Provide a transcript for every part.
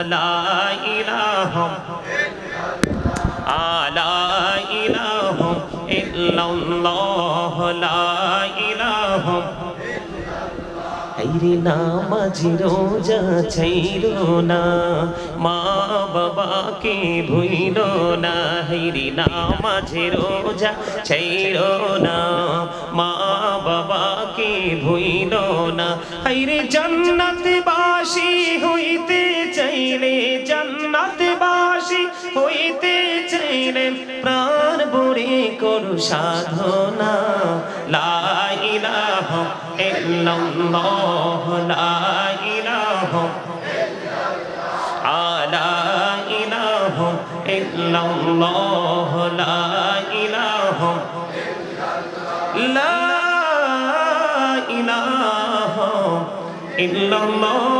ইলাহম আলা হাইরে নামাজ রোজা ছাইরো না, মা বাবাকে ভুইল না, হাইরে নামাজ রোজা ছাইরো না, মা বাবাকে ভুইল না বাসী হইতে চাইলে জান্নাত বাসি হইতে চাইলে প্রাণ ভরে করু সাধনা। লা ইলাহা ইল্লাল্লাহ, লা ইলাহা লা ইলাহা ইল্লাল্লাহ, লা ইলাহা লা ইলাহা ইল্লাল্লাহ।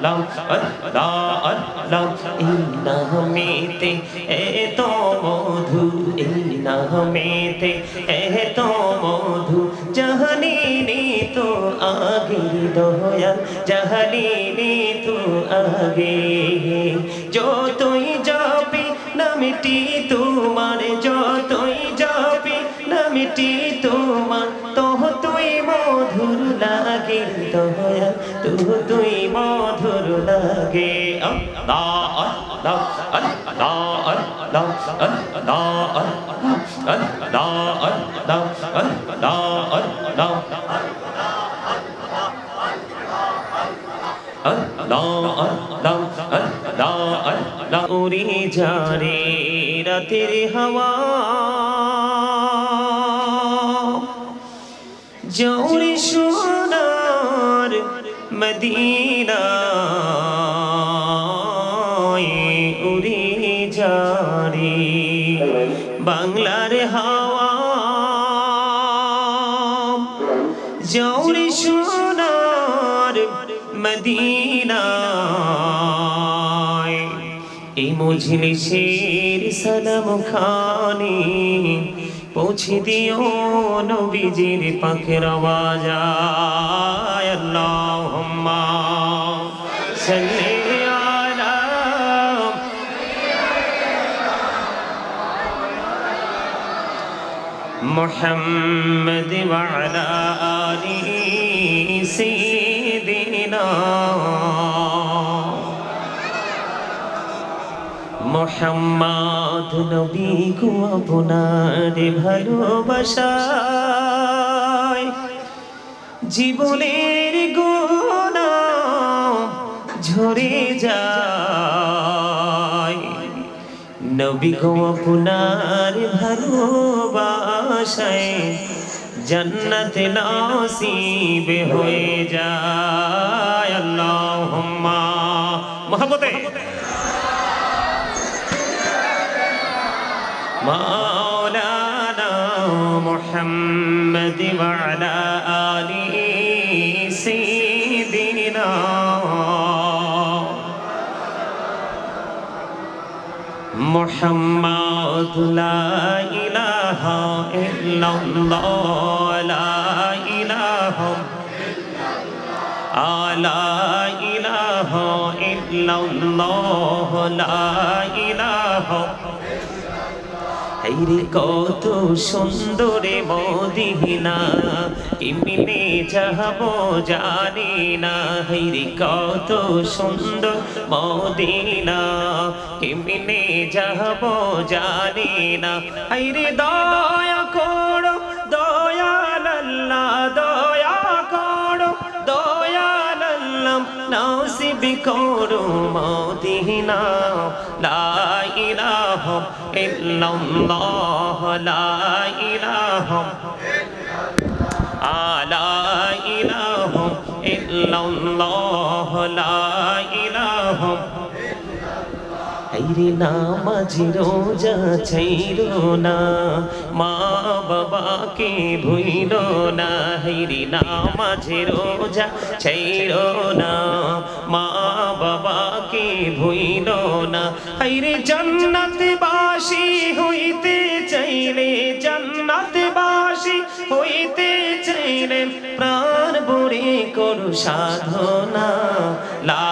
Allah Allah Allah এই নামেতে এত মধু এই নামেতে এত মধু জাহানিনি তো আগে দয়াল জাহানিনি তো আগে যতই যাবি নামটি তোমার যতই মিটি তোমার তহ তুই মধুর লাগে দয়া তহ তুই মধুর লাগে। উড়ি যারে রাতের হাওয়া জৌরি সোনার মদিনা উড়ি যারে। বাংলার হাওয়া জৌরি সোনার মদিনা এই মজলিসের সালাম খানি পৌঁছে দিও নবীজির পাখের আওয়াজায় আল্লাহুম্মা সাল্লি আলা محمد وعلى آله سيدنا মোহাম্মদ নবী গো আপনার ভালোবাসায়। জীবনের গোনা ঝরে যায়। নবী গো আপনার ভালোবাসায় জন্নত নসিব হয়ে যায়। আল্লাহুম্মা। মহব্বতে। مولانا محمد وعلى آله سيدنا. محمد لا إله إلا الله لا إله لا إله إلا الله لا إله হাইরে কত সুন্দরে মদিনা, কেমনে যাব জানি না। হাইরে কত সুন্দর মদিনা, কেমনে যাব জানি না। হাইরে দয়া করো, দয়াল আল্লাহ, দয়া করো, দয়াল নসিব করো মদিনা। লা ইলাহা ইল্লাল্লাহ লা ইলাহা আলা ইলাহা ইল্লাল্লাহ লা ইলাহা হাইরে নামাজ রোজা ছাইরো না মা বাবাকে ভুইল না হাইরে নামাজ রোজা ছাইরো না। মা বাবাকে ভুইল না, হাইরে জান্নাত বাসি হইতে চাইলে, জান্নাত বাসি হইতে চাইলে প্রাণ বড়ে করু সাধনা। লা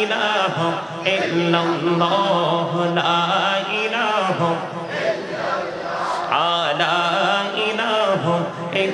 ইলাহা ইল্লাল্লাহ, লা ইলাহা লা ইলাহা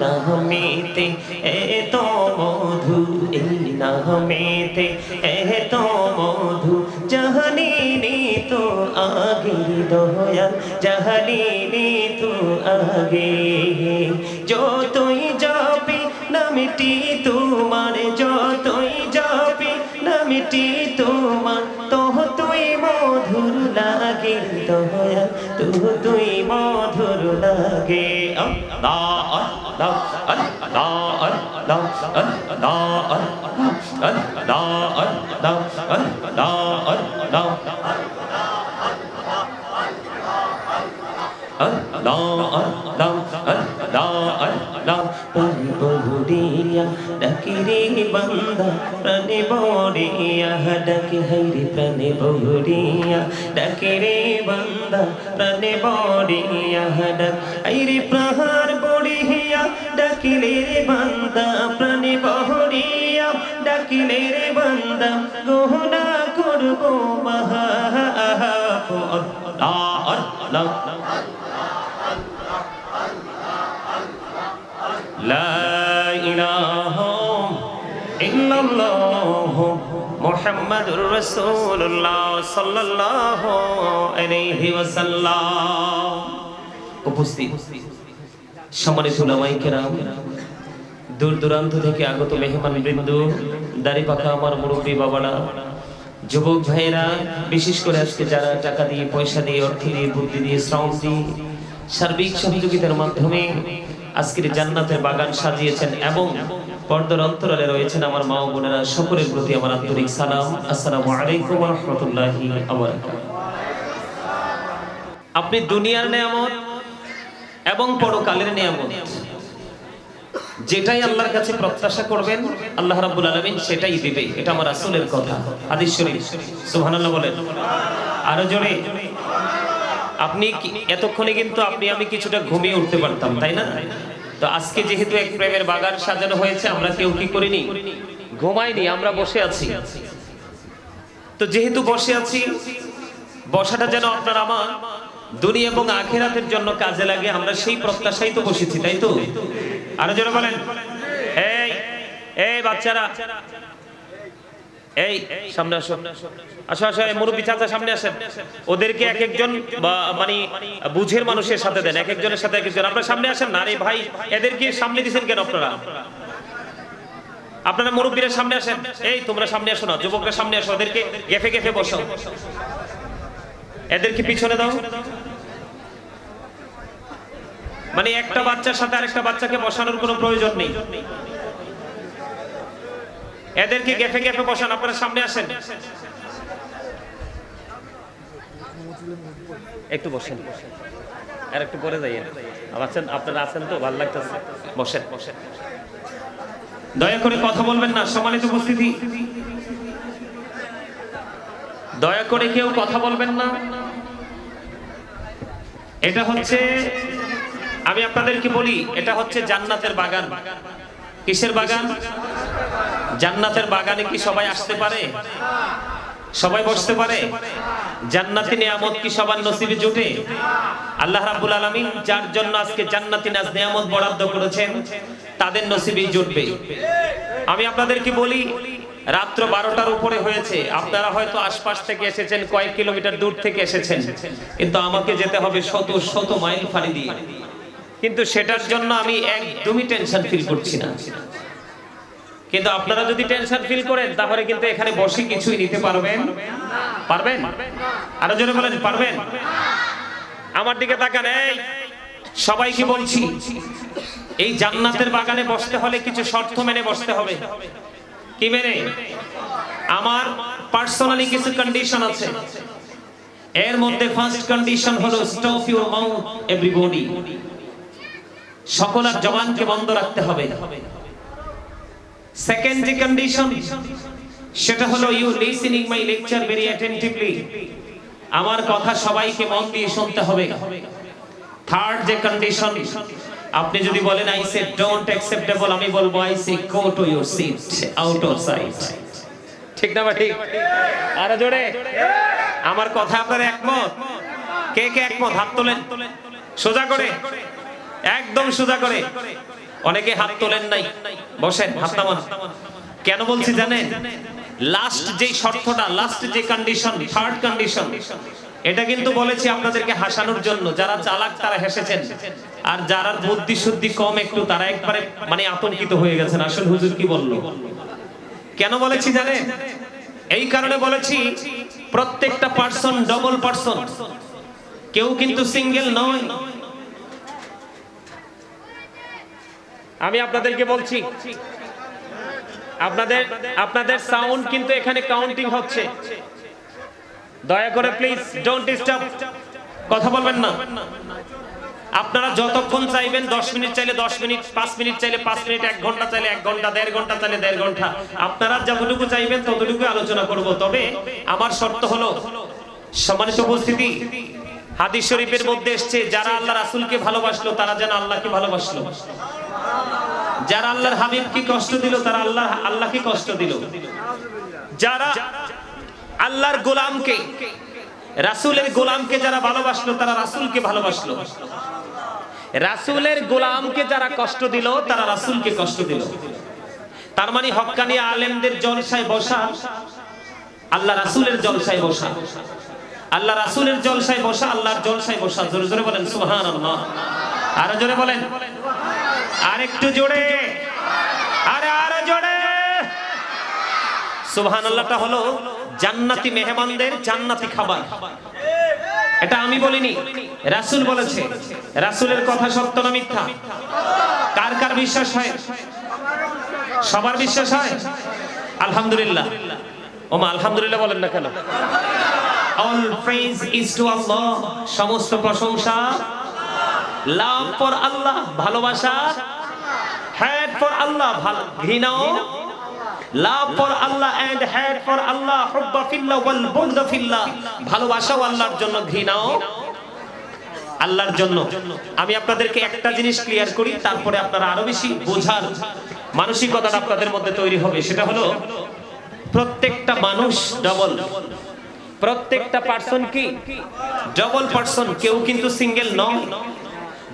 हमेते ए तो मधु इन ए तो मधु जहनी तो आगे दोया जहनी ने आगे जो तुई जापी न मिटी जो মিষ্টি তোমার তো তুই মধুর লাগে দয়া তো তুই মধুর লাগে ডাকিরে বান্দা বড়িয়া ডাকি হাইরে প্রাণে বহুরিয়া ডাকি রে বান্দা, প্রাণে বড়িয়া ডাক। আইরে প্রহার বড়িয়া ডাকিলে রে বান্দা, প্রাণে বহরিয়া ডাকিলে রে বান্দা, গহনা করব মহা মোহাম্মদুর রসুল্লাহ সাল্লাহ আলাইহি উপস্থিত সম্মানিত উলামায়ে কেরাম, দূর দূরান্ত থেকে আগত মেহমান বৃন্দ, দাড়ি পাকা আমার মুরব্বী বাবারা, যুবক ভাইয়েরা, বিশেষ করে আজকে যারা টাকা দিয়ে, পয়সা দিয়ে, অর্থ দিয়ে, বুদ্ধি দিয়ে, শ্রম দিয়ে সার্বিক সহযোগিতার মাধ্যমে আজকের জান্নাতের বাগান সাজিয়েছেন এবং পর্দার অন্তরালে রয়েছেন আমার মা বোনেরা, সকলের প্রতি আমার আন্তরিক সালাম। আসসালামু আলাইকুম রাহমাতুল্লাহি আপনি দুনিয়ার নিয়ামত এবং পরকালের নিয়ামত, যেটাই আল্লাহর কাছে প্রত্যাশা করবেন, আল্লাহ রাব্বুল আলামিন সেটাই দিবে। এটা আমার রাসূলের কথা, হাদিস শরীফ। সুবহানাল্লাহ বলেন। আরও জোরে। আপনি এতক্ষণে কিন্তু আপনি আমি কিছুটা ঘুমিয়ে উঠতে পারতাম, তাই না? তো আজকে যেহেতু এক প্রেমের বাগান সাজানো হয়েছে, আমরা কেউ কি করিনি? ঘুমাইনি, আমরা বসে আছি। তো যেহেতু বসে আছি, বসাটা যেন আপনার আমার দুনিয়া এবং আখেরাতের জন্য কাজে লাগে, আমরা সেই প্রত্যাশাই তো বসেছি, তাই তো? আরও যেন বলেন। এই এই বাচ্চারা এই, সামনে আসো। আসো আসো মুরব্বী চাচা সামনে আসেন। ওদেরকে এক একজন মানে বুঝের মানুষের সাথে দেন, এক একজনের সাথে এক একজন। আপনারা সামনে আসেন না, আরে ভাই, এদেরকে সামনে দিছেন কেন আপনারা? আপনারা মুরব্বীরা সামনে আসেন। এই, তোমরা সামনে আসো না, যুবকরা সামনে আসো, ওদেরকে গেফে গেফে বসো। এদেরকে পিছনে দাও। মানে একটা বাচ্চার সাথে আরেকটা বাচ্চাকে বসানোর কোনো প্রয়োজন নেই। এদেরকে গেফে গেফে বসান? আপনারা সামনে আসেন। একটু বসেন। আর একটু পরে যাইয়েন। আছেন আপনারা আছেন তো ভালো লাগতেছে। বসেন বসেন। দয়া করে কথা বলবেন না সম্মানিত উপস্থিতি। দয়া করে কেউ কথা বলবেন না। এটা হচ্ছে আমি আপনাদেরকে বলি এটা হচ্ছে জান্নাতের বাগান। কিসের বাগান? জান্নাতের বাগানে কি সবাই আসতে পারে? সবাই বসতে পারে? জান্নাতি নিয়ামত কি সবার নসিবে জুটে? আল্লাহ রাব্বুল আলামিন যার জন্য আজকে জান্নাতি নাজ নিয়ামত বরাদ্দ করেছেন, তাদের নসিবেই জুটবে। আমি আপনাদেরকে বলি, রাত্র বারোটার উপরে হয়েছে। আপনারা হয়তো আশপাশ থেকে এসেছেন, কয়েক কিলোমিটার দূর থেকে এসেছেন। কিন্তু আমাকে যেতে হবে শত শত মাইল ফাড়ি দিয়ে। কিন্তু সেটার জন্য আমি একদমই টেনশন ফিল করছি না। কিন্তু আপনারা যদি টেনশন ফিল করেন, তাহলে কিন্তু এখানে বসে কিছুই নিতে পারবেন। পারবেন? আরও জোরে বলেন, পারবেন? আমার দিকে তাকান, এই সবাইকে বলছি, এই জান্নাতের বাগানে বসতে হলে কিছু শর্ত মেনে বসতে হবে। কি মেনে? আমার পার্সোনালি কিছু কন্ডিশন আছে। এর মধ্যে ফার্স্ট কন্ডিশন হলো স্টপ ইউর মাউথ এভরিবডি সকলের জবানকে বন্ধ রাখতে হবে। সেকেন্ড যে কন্ডিশন সেটা হলো you listening my lecture very attentively আমার কথা সবাইকে মন দিয়ে শুনতে হবে। থার্ড যে কন্ডিশন আপনি যদি বলেন আই সে ডোন্ট অ্যাকসেপ্টেবল আমি বলব I say go to your seat out of sight ঠিক না ঠিক আরও জোরে। আমার কথা আপনার একমত? কে কে একমত? হাত তোলেন। সোজা করে। একদম সোজা করে। অনেকে হাত তোলেন নাই। বসেন, হাত নামান। কেন বলছি জানেন? লাস্ট যে শর্তটা লাস্ট যে কন্ডিশন থার্ড কন্ডিশন এটা কিন্তু বলেছি আপনাদেরকে হাসানোর জন্য। যারা চালাক, তারা হেসেছেন। আর যারা বুদ্ধি শুদ্ধি কম একটু, তারা একবারে মানে আতঙ্কিত হয়ে গেছেন। আসল হুজুর কি বলল? কেন বলেছি জানেন? এই কারণে বলেছি, প্রত্যেকটা পার্সন ডবল পার্সন কেউ কিন্তু সিঙ্গেল নয়। আমি আপনাদেরকে বলছি, আপনাদের আপনাদের সাউন্ড কিন্তু এখানে কাউন্টিং হচ্ছে। দয়া করে প্লিজ ডোন্ট ডিস্টার্ব কথা বলবেন না। আপনারা যতক্ষণ চাইবেন দশ মিনিট চাইলে দশ মিনিট, পাঁচ মিনিট চাইলে পাঁচ মিনিট, এক ঘণ্টা চাইলে এক ঘণ্টা, দেড় ঘণ্টা চাইলে দেড় ঘণ্টা। আপনারা যতটুকু চাইবেন ততটুকু আলোচনা করব। তবে আমার শর্ত হলো, সম্মানিত উপস্থিতি, হাদিস শরীফের মধ্যে এসছে, যারা আল্লাহ রাসূলকে ভালোবাসলো, তারা যেন আল্লাহকে ভালোবাসলো। যারা আল্লাহর হাবিবকে কষ্ট দিল, তারা আল্লাহ, আল্লাহকে কষ্ট দিল। যারা আল্লাহর গোলামকে, রাসূলের গোলামকে যারা ভালোবাসলো, তারা রাসূলকে ভালোবাসলো। রাসূলের গোলামকে যারা কষ্ট দিল, তারা রাসূলকে কষ্ট দিল। তার মানে হক্কানি আলেমদের জলসায় বসা, আল্লাহ রাসূলের জলসায় বসা। আল্লাহ রাসূলের জলসায় বসা, আল্লাহর জলসায় বসা। জোরে জোরে বলেন, সুবহানাল্লাহ। আরও জোরে বলেন। আরেকটু জোরে। আরে, আরও জোরে। সুবহানাল্লাহটা হলো জান্নাতি মেহমানদের জান্নাতি খাবার। এটা আমি বলিনি, রাসূল বলেছে। রাসূলের কথা সত্য না মিথ্যা? কার কার বিশ্বাস হয়? সবার বিশ্বাস হয়? আলহামদুলিল্লাহ। ওমা, আলহামদুলিল্লাহ বলেন না কেন? All praise is to Allah সমস্ত প্রশংসা লাভ ফর আল্লাহ, ভালোবাসা। হ্যাড ফর আল্লাহ, ভালো ঘৃণাও love for Allah and hate for Allah, হুব্বা ফিল্লাহ ওয়াল বুগদা ফিল্লাহ ভালোবাসাও আল্লাহর জন্য ঘৃণাও আল্লাহর জন্য। আমি আপনাদেরকে একটা জিনিস ক্লিয়ার করি, তারপরে আপনারা আরও বেশি বোঝার মানসিকতাটা আপনাদের মধ্যে তৈরি হবে। সেটা হলো, প্রত্যেকটা মানুষ ডবল প্রত্যেকটা পার্সন কি? ডবল পার্সন কেউ কিন্তু সিঙ্গেল নয়।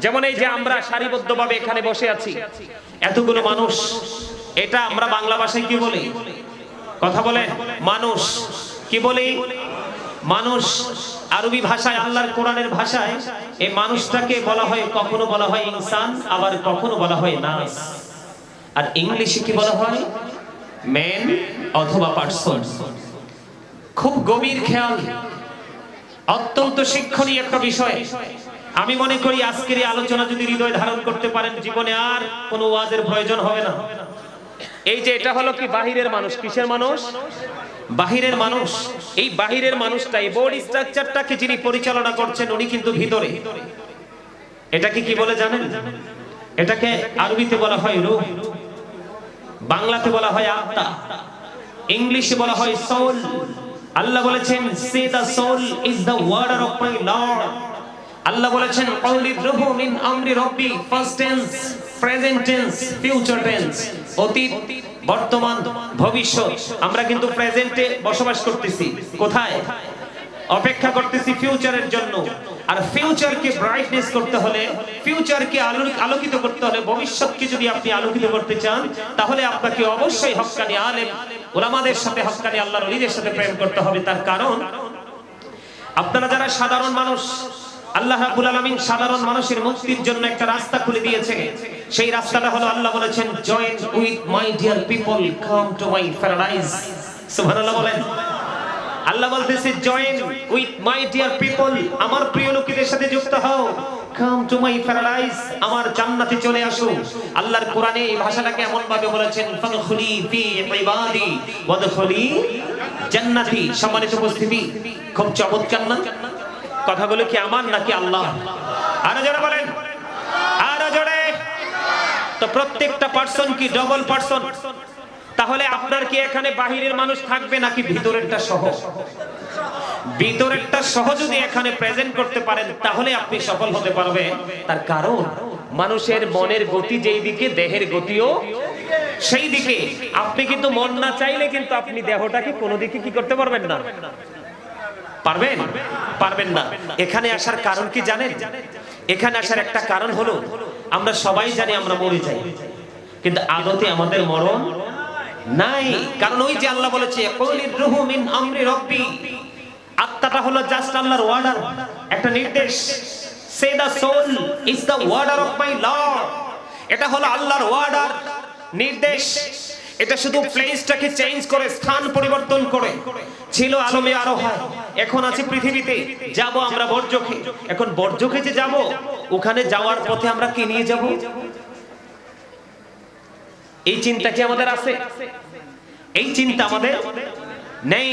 যেমন এই যে আমরা সারিবদ্ধভাবে এখানে বসে আছি। এতগুলো মানুষ এটা আমরা বাংলা ভাষায় কি বলি? কথা বলে মানুষ। কি বলি? মানুষ আরবি ভাষায় আল্লাহর কোরআনের ভাষায় এই মানুষটাকে বলা হয় কখনো বলা হয় ইনসান আবার কখনো বলা হয় নাস। আর ইংলিশে কি বলা হয়? ম্যান অথবা পার্সন। খুব গভীর খেয়াল। অত্যন্ত শিক্ষণীয় একটা বিষয়। আমি মনে করি আজকের এই আলোচনা যদি হৃদয় ধারণ করতে পারেন জীবনে আর কোনো ওয়াজের প্রয়োজন হবে না। এই যে এটা হলো কি বাহিরের মানুষ? কিসের মানুষ? বাহিরের মানুষ। এই বাহিরের মানুষটা এই বডি স্ট্রাকচারটাকে যিনি পরিচালনা করছেন উনি কিন্তু ভিতরে। এটাকে কি বলে জানেন? এটাকে আরবিতে বলা হয় রূহ বাংলাতে বলা হয় আত্মা ইংলিশে বলা হয় সোল আল্লাহ বলেছেন say the soul is the order of my lord Allah বলেছেন অনলি রুহু মিন আমরি রব্বি first tense present tense future tense অতীত, বর্তমান, ভবিষ্যৎ। আমরা কিন্তু প্রেজেন্টে বসবাস করতেছি। কোথায়? অপেক্ষা করতেছি ফিউচারের জন্য। আর ফিউচারকে ব্রাইটনেস করতে হলে ফিউচারকে আলো- আলোকিত করতে হলে, ভবিষ্যৎকে যদি আপনি আলোকিত করতে চান, তাহলে আপনাকে অবশ্যই হক্কানি আলেম, ওলামাদের সাথে হক্কানি আল্লাহর ওলিদের সাথে প্রেম করতে হবে। তার কারণ, আপনারা যারা সাধারণ মানুষ আল্লাহ রাব্বুল আলামিন সাধারণ মানুষের মুক্তির জন্য একটা রাস্তা খুলে দিয়েছে। সেই রাস্তাটা হলো আল্লাহ বলেছেন join with my dear people come to my paradise সুবহানাল্লাহ বলেন। আল্লাহ বলতেছে join with my dear people আমার প্রিয় লোকেদের সাথে যুক্ত হও। কাম টু মাই প্যারাডাইজ আমার জান্নাতে চলে আসো। আল্লাহর কোরআনে এই ভাষাটাকে এমন ভাবে বলেছেন, ফাদখুলি ফি ইবাদি, ওয়াদখুলি জান্নাতি। সম্মানিত উপস্থিতি, খুব চমৎকার না? কথাগুলো কি আমার নাকি আল্লাহ? আরও জোরে বলেন। আরও জোরে। তো প্রত্যেকটা পার্সন কি ডবল পার্সন তাহলে আপনার কি এখানে বাহিরের মানুষ থাকবে নাকি ভিতরেরটা সহ? ভিতরেরটা সহ যদি এখানে প্রেজেন্ট করতে পারেন, তাহলে আপনি সফল হতে পারবেন তার কারণ, মানুষের মনের গতি যেই দিকে, দেহের গতিও সেই দিকে। আপনি কিন্তু মন না চাইলে কিন্তু আপনি দেহটাকে কোনো দিকে কি করতে পারবেন না। পারবেন? পারবেন না। এখানে আসার কারণ কি জানেন? এখানে আসার একটা কারণ হলো, আমরা সবাই জানি আমরা মরে যাই। কিন্তু আদতে আমাদের মরণ নাই। কারণ ওই যে আল্লাহ বলেছে মিন আমরি রব্বি। আত্মাটা হলো জাস্ট আল্লাহর অর্ডার একটা নির্দেশ say the soul is the order of my lord এটা হলো আল্লাহর অর্ডার নির্দেশ। এটা শুধু প্লেসটাকে চেঞ্জ করে স্থান পরিবর্তন করে। ছিল আলমে আরও হয় এখন আছে পৃথিবীতে। যাব আমরা বর্জকে এখন বর্জকে যে যাব ওখানে যাওয়ার পথে আমরা কি নিয়ে যাব? এই চিন্তা কি আমাদের আছে? এই চিন্তা আমাদের নেই।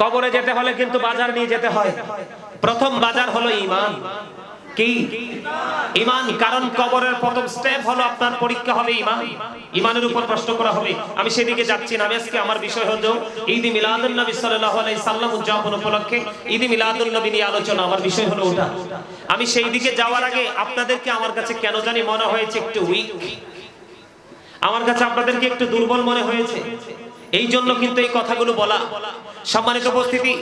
কবরে যেতে হলে কিন্তু বাজার নিয়ে যেতে হয়। প্রথম বাজার হলো ইমান। কি? ইমান, কারণ কবরের প্রথম স্টেপ হলো আপনার পরীক্ষা হবে ইমান। ইমানের উপর প্রশ্ন করা হবে। আমি সেদিকে যাচ্ছি না। আজকে আমার বিষয় হলো ঈদ মিলাদুন নবী সাল্লাল্লাহু আলাইহি সাল্লাম উদযাপন উপলক্ষে ঈদ মিলাদুন নবী নিয়ে আলোচনা। আমার বিষয় হলো ওটা। আমি সেই দিকে যাওয়ার আগে আপনাদেরকে আমার কাছে কেন জানি মনে হয়েছে একটু উইক আমার কাছে আপনাদেরকে একটু দুর্বল মনে হয়েছে। এই জন্য কিন্তু এই কথাগুলো বলা। সম্মানিত উপস্থিতি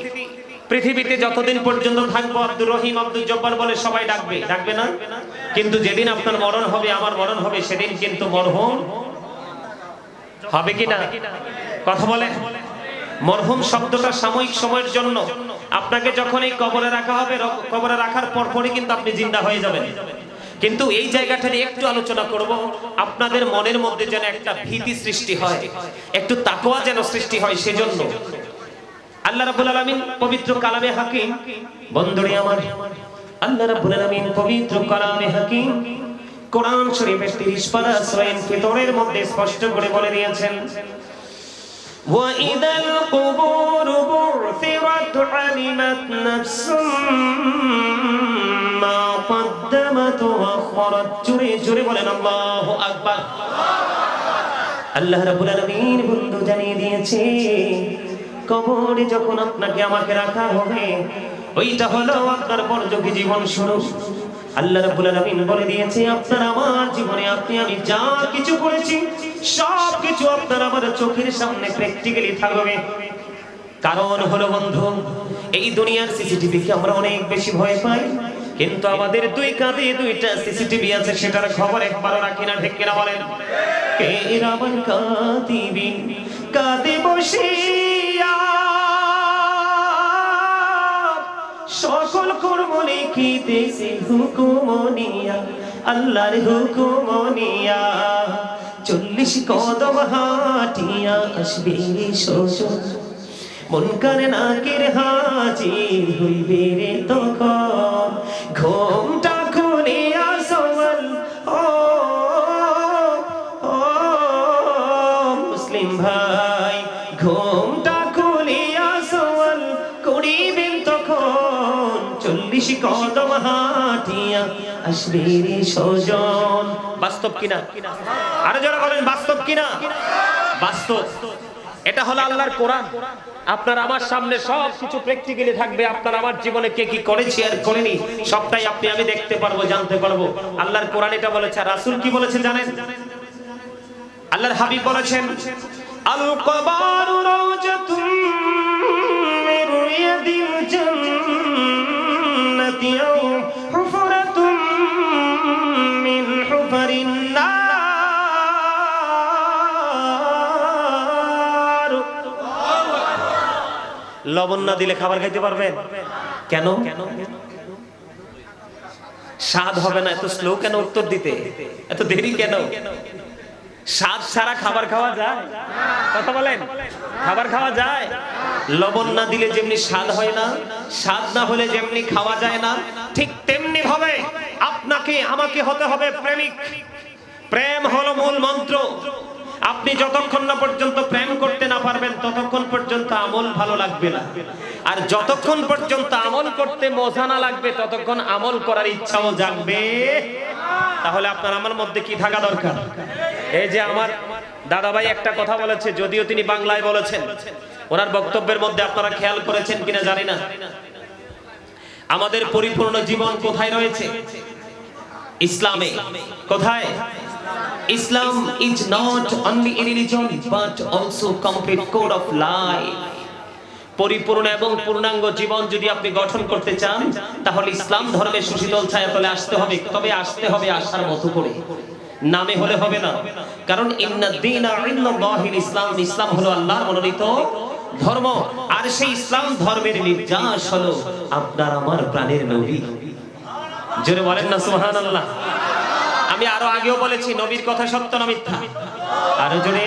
পৃথিবীতে যতদিন পর্যন্ত থাকব আব্দুর রহিম আব্দুল জব্বার বলে সবাই ডাকবে। ডাকবে না? কিন্তু যেদিন আপনার মরণ হবে, আমার মরণ হবে, সেদিন কিন্তু মরহুম হবে কি না কথা বলে? মরহুম শব্দটা সাময়িক সময়ের জন্য। আপনাকে যখন এই কবরে রাখা হবে কবরে রাখার পরপরই কিন্তু আপনি জিন্দা হয়ে যাবেন। কিন্তু এই জায়গাটা নিয়ে একটু আলোচনা করব। আপনাদের মনের মধ্যে যেন একটা ভীতি সৃষ্টি হয়, একটু তাকোয়া যেন সৃষ্টি হয় সেজন্য। আল্লাহ রাব্বুল আলামিন পবিত্র কালামে হাকিম বন্ধুরে আমার আল্লাহ রাব্বুল আলামিন পবিত্র কালামে হাকিম কোরআন শরীফের 30 পারা সূরা ফিতরের মধ্যে স্পষ্ট করে বলে দিয়েছেন وإذا القبور بعثرت علمت نفس ما قدمت وأخرت জোরে জোরে বলেন আল্লাহু আকবার আল্লাহ রাব্বুল আলামিন বন্ধু জানিয়ে দিয়েছে কবরে যখন আপনাকে আমাকে রাখা হবে, ওইটা হলো আপনার পরযোগী জীবন শুরু। আল্লাহ রাব্বুল আলামিন বলে দিয়েছে, আপনার আমার জীবনে আপনি, আমি যা কিছু করেছি, সব কিছু আপনার আমার চোখের সামনে প্র্যাকটিক্যালি থাকবে। কারণ হলো বন্ধু, এই দুনিয়ার সিসিটিভি কে আমরা অনেক বেশি ভয় পাই, কিন্তু আমাদের দুই কাঁধে দুইটা সিসিটিভি আছে, সেটার খবর একবারও রাখি না, ঠিক কিনা বলেন? কে রাবণ কাঁদিবি কাঁদে বসিয়া সকল কর্মনে কি দেশে হুকুমনিয়া? আল্লাহর হুকুমনিয়া। চল্লিশ কদম হাটিয়া আসবে শ্বশুর। মন কানে নাকের হাজি হইবে রে তখন। ঘোমটা চল্লিশ কদম হাটিয়া আসবে সজন। বাস্তব কিনা? আরও যারা বলেন, বাস্তব কিনা? বাস্তব। এটা হলো আল্লাহর কোরআন। আপনার আমার সামনে সব কিছু প্র্যাকটিক্যালি থাকবে। আপনার আমার জীবনে কে কি করেছি আর করেনি, সবটাই আপনি, আমি দেখতে পারব, জানতে পারব। আল্লাহর কোরআন এটা বলেছে। রাসূল কি বলেছে জানেন? আল্লাহর হাবিব বলেছেন আল কবারু রাওজাতুম মিন রিয়াদিল জান্নাতি আও হুফরাতুম মিন হুফারিন নার লবণ না দিলে খাবার খাইতে পারবেন? কেন? স্বাদ হবে না, এত স্লো কেন উত্তর দিতে? এত দেরি কেন? স্বাদ ছাড়া খাবার খাওয়া যায়? কথা বলেন? খাবার খাওয়া যায়? লবণ না দিলে যেমনি স্বাদ হয় না, স্বাদ না হলে যেমনি খাওয়া যায় না, ঠিক তেমনি ভাবে আপনাকে, আমাকে হতে হবে প্রেমিক। প্রেম হলো মূল মন্ত্র। আপনি যতক্ষণ না পর্যন্ত প্রেম করতে না পারবেন, ততক্ষণ পর্যন্ত আমল ভালো লাগবে না। আর যতক্ষণ পর্যন্ত আমল করতে মজা না লাগবে, ততক্ষণ আমল করার ইচ্ছাও জাগবে। তাহলে আপনার আমার মধ্যে কি থাকা দরকার? এই যে আমার দাদাভাই একটা কথা বলেছে, যদিও তিনি বাংলায় বলেছেন ওনার বক্তব্যের মধ্যে আপনারা খেয়াল করেছেন কিনা জানি না। আমাদের পরিপূর্ণ জীবন কোথায় রয়েছে? ইসলামে। কোথায়? Islam is not only a religion, but also complete code of life. পরিপূর্ণ এবং পূর্ণাঙ্গ জীবন যদি আপনি গঠন করতে চান, তাহলে ইসলাম ধর্মের সুশীতল ছায়াতলে আসতে হবে, তবে আসতে হবে আসার মতো করে। নামে হলে হবে না। কারণ ইন্না দীনা ইসলাম ইসলাম হলো আল্লাহর মনোনীত ধর্ম, আর সেই ইসলাম ধর্মের নির্যাস হলো আপনার আমার প্রাণের নবী। জোরে বলেন না, সুবহানাল্লাহ। আমি আরও আগেও বলেছি, নবীর কথা সত্য না মিথ্যা? আরও জোরে।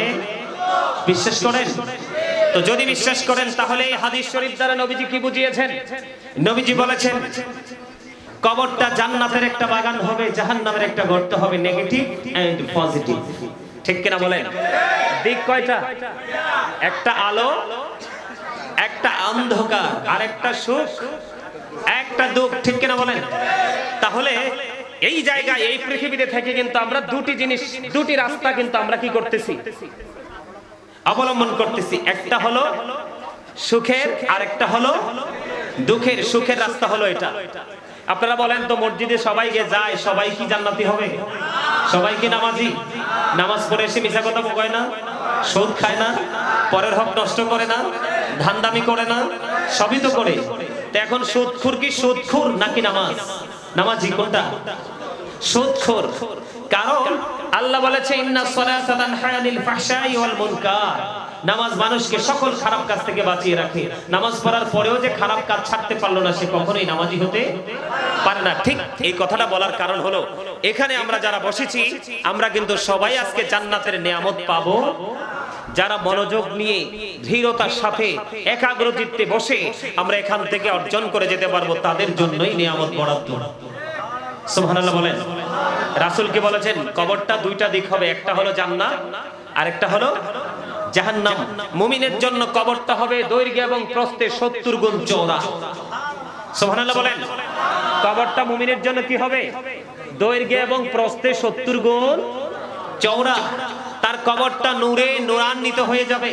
বিশ্বাস করেন? তো যদি বিশ্বাস করেন, তাহলে এই হাদিস শরীফ দ্বারা নবীজি কি বুঝিয়েছেন? নবীজি বলেছেন, কবরটা জান্নাতের একটা বাগান হবে, জাহান্নামের একটা গর্ত হবে, নেগেটিভ এন্ড পজিটিভ। ঠিক কিনা বলেন? দিক কয়টা? একটা আলো একটা অন্ধকার আর একটা সুখ, একটা দুঃখ, ঠিক কিনা বলেন? তাহলে এই জায়গায়, এই পৃথিবীতে থেকে কিন্তু আমরা দুটি জিনিস, দুটি রাস্তা কিন্তু আমরা কি করতেছি? অবলম্বন করতেছি। একটা হলো সুখের আর একটা হলো দুঃখের। সুখের রাস্তা হলো এটা। আপনারা বলেন তো, মসজিদে সবাই গিয়ে যায়, সবাই কি জান্নাতি হবে? সবাই কি নামাজি? নামাজ পড়ে এসে মিশা কথা বলে না? সুদ খায় না? পরের হক নষ্ট করে না? ধান্দামি করে না, সবই তো করে। তো এখন সুদখুর কি সুদখুর নাকি নামাজ? নামাজি কোনটা? সুদখোর। কারণ আল্লাহ বলেছে, ইন্না সালাতা তানহা ফাহশাই ওয়াল মুনকার। নামাজ মানুষকে সকল খারাপ কাজ থেকে বাঁচিয়ে রাখে। নামাজ পড়ার পরেও যে খারাপ কাজ ছাড়তে পারল না, সে কখনোই নামাজি হতে পারে না। ঠিক এই কথাটা বলার কারণ হলো, এখানে আমরা যারা বসেছি, আমরা কিন্তু সবাই আজকে জান্নাতের নিয়ামত পাবো। যারা মনোযোগ নিয়ে, ধীরতার সাথে একাগ্র চিত্তে বসে আমরা এখান থেকে অর্জন করে যেতে পারব, তাদের জন্যই নিয়ামত বরাদ্দ। সুবহানাল্লাহ বলেন। রাসূলকে বলেছেন? কবরটা দুইটা দিক হবে, একটা হলো জান্নাত আর একটা হলো জাহান্নাম। মুমিনের জন্য কবরটা হবে দৈর্ঘ্য এবং প্রস্থে 70 গুণ চওড়া। সুবহানাল্লাহ বলেন। কবরটা মুমিনের জন্য কি হবে? দৈর্ঘ্য এবং প্রস্থে 70 গুণ চওড়া। তার কবরটা নূরে নূরান্বিত হয়ে যাবে।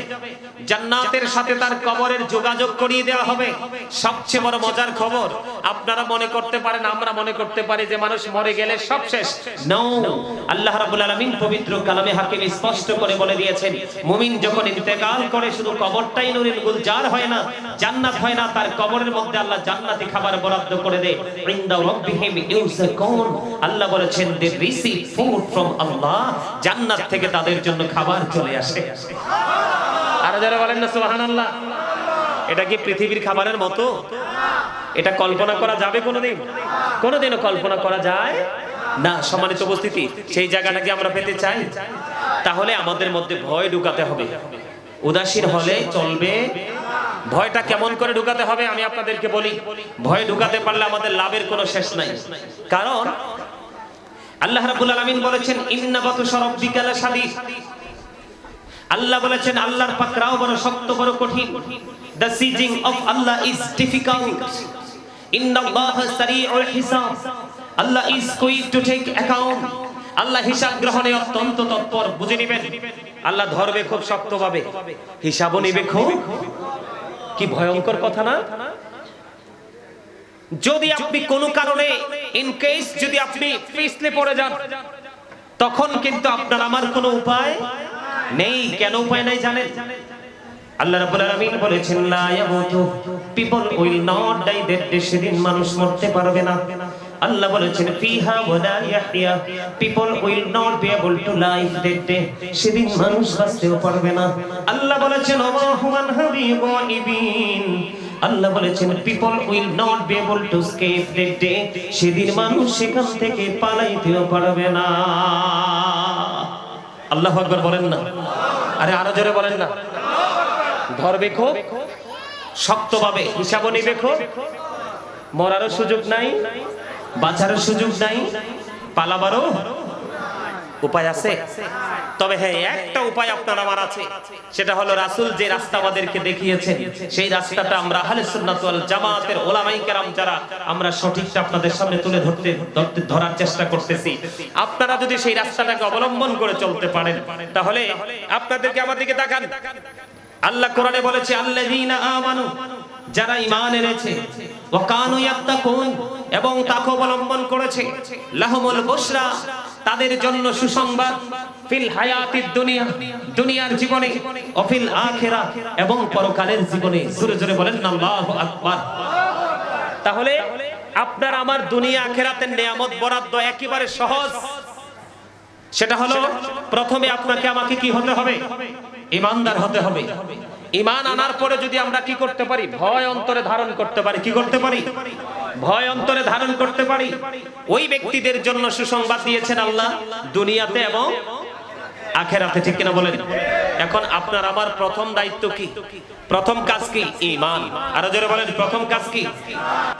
জান্নাতের সাথে তার কবরের যোগাযোগ করিয়ে দেওয়া হবে। সবচেয়ে বড় মজার খবর, আপনারা মনে করতে পারেন, আমরা মনে করতে পারি যে মানুষ মরে গেলে সব শেষ। নো আল্লাহ রাব্বুল আলামিন পবিত্র কালামে হাকিম স্পষ্ট করে বলে দিয়েছেন, মুমিন যখন ইন্তেকাল করে শুধু কবরটাই নূরের গুলজার হয় না, জান্নাত হয় না, তার কবরের মধ্যে আল্লাহ জান্নাতি খাবার বরাদ্দ করে দেয়। ইনদা রাব্বিহিম ইউযাকুন আল্লাহ বলেছেন they receive food from Allah জান্নাত থেকে তাদের জন্য খাবার চলে আসে। আর যারা বলেন না, সুবহানাল্লাহ। এটা কি পৃথিবীর খাবারের মতো? এটা কল্পনা করা যাবে কোনোদিন? কোনোদিনও কল্পনা করা যায়? না, সম্মানিত উপস্থিতি, সেই জায়গাটা কি আমরা পেতে চাই। তাহলে আমাদের মধ্যে ভয় ঢুকাতে হবে। উদাসীন হলে চলবে। ভয়টা কেমন করে ঢুকাতে হবে আমি আপনাদেরকে বলি। ভয় ঢুকাতে পারলে আমাদের লাভের কোনো শেষ নাই। কারণ আল্লাহ রাব্বুল আলামিন বলেছেন, ইন্না বাতুশা রাব্বিকা আল্লাহ বলেছেন, আল্লাহর পাকড়াও বড় শক্ত, বড় কঠিন। The seizing of Allah is difficult ইন্নাল্লাহ সারিউল হিসাব। Allah is quick to take account Allah হিসাব গ্রহণে অত্যন্ত তৎপর, বুঝে নেবেন। আল্লাহ ধরবে খুব শক্তভাবে। হিসাবও নিবে খুব। কি ভয়ঙ্কর কথা না? যদি আপনি কোনো কারণে ইন কেস যদি আপনি পিছলে পড়ে যান তখন কিন্তু আপনার আমার কোনো উপায় নেই। কেন উপায় নাই জানেন? আল্লাহ রাব্বুল আলামিন বলেছেন লা ইয়ামুতু people will not die that day সেদিন মানুষ মরতে পারবে না। আল্লাহ বলেছেন ফিহা ওয়ালা ইয়াহইয়া people will not be able to live that day সেদিন মানুষ বাঁচতেও পারবে না। আল্লাহ বলেছেন ওমা হুমান আল্লাহ বলেছেন people will not be able to escape that day সেদিন মানুষ সেখান থেকে পালাইতেও পারবে না। আল্লাহু আকবার বলেন না। আরে আরও জোরে বলেন না। ধরবে খুব শক্তভাবে হিসাব নিবে খুব মরারও সুযোগ নাই, বাঁচারও সুযোগ নাই, পালাবারও উপায় আছে? তবে হ্যাঁ একটা উপায় আপনার আমার আছে। সেটা হলো রাসূল যে রাস্তা আমাদেরকে দেখিয়েছেন সেই রাস্তাটা আমরা আহলে সুন্নাত ওয়াল জামাতের ওলামাই কেরাম যারা আমরা সঠিকটা আপনাদের সামনে তুলে ধরতে ধরতে ধরার চেষ্টা করতেছি। আপনারা যদি সেই রাস্তাটাকে অবলম্বন করে চলতে পারেন তাহলে আপনাদেরকে আমার দিকে তাকান। আল্লাহ কোরআনে বলেছে আল্লাযীনা আমানু যারা ঈমান এনেছে ওয়া কানু ইয়াত্তাকুন এবং তাকে অবলম্বন করেছে। লাহুমুল বসরা তাদের জন্য সুসংবাদ ফিল হায়াতিদ দুনিয়া, দুনিয়ার জীবনে, ও ফিল আখিরা, এবং পরকালের জীবনে। জোরে জোরে বলেন, আল্লাহু আকবার। তাহলে আপনার আমার দুনিয়া আখেরাতের নিয়ামত বরাদ্দ একেবারে সহজ। সেটা হলো, প্রথমে আপনাকে আমাকে কি হতে হবে? ইমানদার হতে হবে। ইমান আনার পরে যদি আমরা কি করতে পারি? ভয় অন্তরে ধারণ করতে পারি। কি করতে পারি? ভয় অন্তরে ধারণ করতে পারি। ওই ব্যক্তিদের জন্য সুসংবাদ দিয়েছেন আল্লাহ দুনিয়াতে এবং আখেরাতে, ঠিক কিনা বলেন? এখন আপনার আমার প্রথম দায়িত্ব কি? প্রথম কাজ কি? ইমান আরও বলেন, প্রথম কাজ কি?